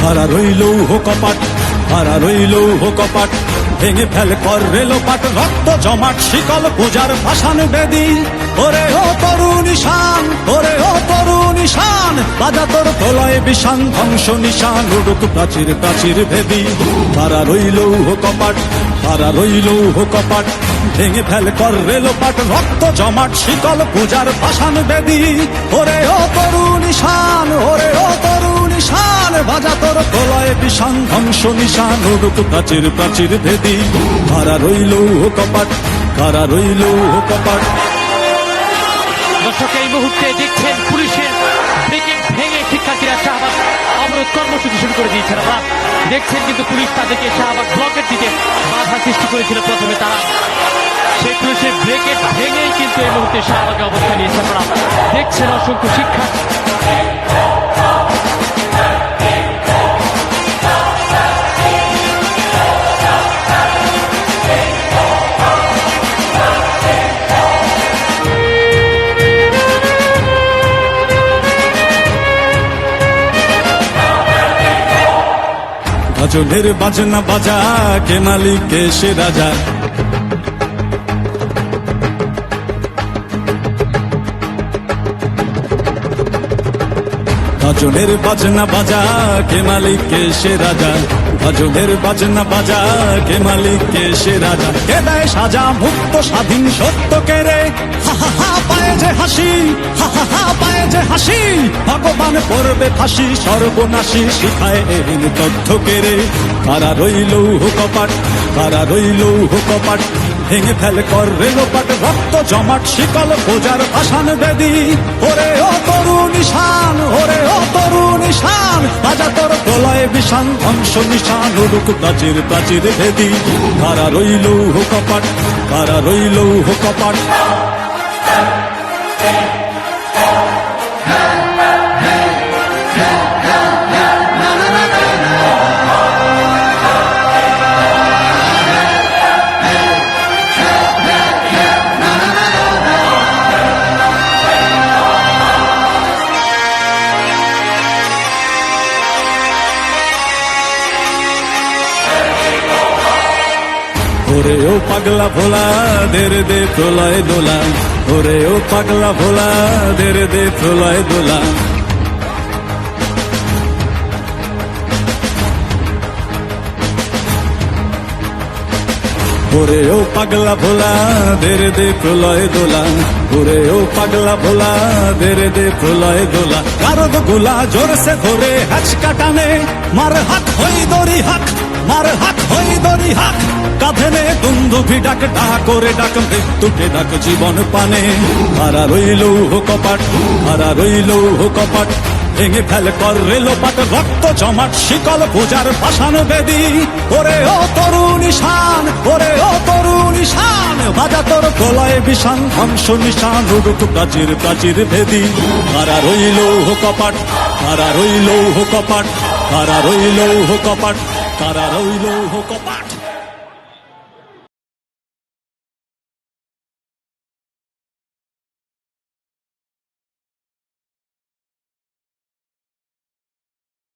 কারা রইল হো কপাট কারা রইল হো কপাট, ভেঙে ফেল কর রেলো পাট রক্ত জমাট, শিকল পূজার ভাসান বেদি। ওরে ও তরু নিশান ওরে ও তরু নিশান বাজা তোর প্রলয় বিষান, ধ্বংস নিশান, উড়ুক প্রাচীর প্রাচীর ভেদি কারা রইল হো কপাট কারা রইল হো কপাট, ভেঙে ফেল কর রেলো পাট রক্ত জমাট, শিকল পূজার ভাসান বেদি। ওরে ও তরু নিশান ওরে ও তরু প্রলয় বিষান ধ্বংস নিশান, উড়ুক প্রাচীর প্রাচীর ভেদি। কারা রইল হো কপাট, কারা রইল হো কপাট। দর্শক, এই মুহূর্তে দেখছেন পুলিশের ব্রেকিং ভেঙে শিক্ষার্থীরা শাহবাগ অবরোধ কর্মসূচি শুরু করে দিয়েছে। আমরা দেখছেন কিন্তু পুলিশ তাদেরকে শাহবাগ ব্লকের দিকে বাধা সৃষ্টি করেছিল প্রথমে তারা। সেই পুলিশের ব্রেকেট ভেঙেই কিন্তু এই মুহূর্তে শাহবাগে অবস্থান নিয়েছে আপনারা দেখছেন অসংখ্য শিক্ষা। গজলের বাজনা বাজা, কে মালিক, কে সে রাজা? গজলের বাজনা বাজা, কে মালিক, কে সে রাজা? গজলের বাজনা বাজা, কে মালিক, কে সে রাজা? কে দেয় সাজা মুক্ত স্বাধীন সত্য কে রে? হা হা হা, পায়ে যে হাসি, হা হা হা, পায়ে হাসি ভগবান পড়বে ফাঁসি, সর্বনাশী শিখায় এরিন তথ্য কে রে কারা রইল হো কপাট কারা রইল হো কপাট ভেঙে ফেল কর রেলোপাট রক্ত জমাট, শিকল পূজার ভাসান বেদি। ওরে ও তরু নিশান ওরে ও তরু নিশান বাজা তোর প্রলয় বিষান, ধ্বংস নিশান, উড়ুক প্রাচীর প্রাচীর ভেদি। কারা রইল হো কপাট কারা রইল হো কপাট ওরে ও পাগলা ভোলা দের দে প্রলয় দোলা। ওরে ও পাগলা ভোলা দের দে প্রলয় দোলা। ওরে ও পাগলা ভোলা দের দে প্রলয় দোলা। ওরে ও পাগলা ভোলা দের দে প্রলয় দোলা। কারদ গোলা জোরসে ধরে হাঁচকা টানে, মার হাত হই দড়ি হাক। মার হাত হই দড়ি হাক কাঁধে নে বন্ধুভি ডাক ডাক করে ডাক মৃত্যুকে ডাক জীবন পানে। হারা রইল কপাট হারা রইল কপাট, ভেঙে ফেল কর রেলোপাট রক্ত জমাট, শিকল পূজার পাষাণ বেদি। ওরে ও তরু নিশান ওরে ও তরু নিশান বাজা তোর প্রলয় বিষান, ধ্বংস নিশান, উড়ুক প্রাচীর প্রাচীর ভেদি কারা রইল কপাট কারা রইল কপাট কারা রইল কপাট। কারা রইল হো কপাট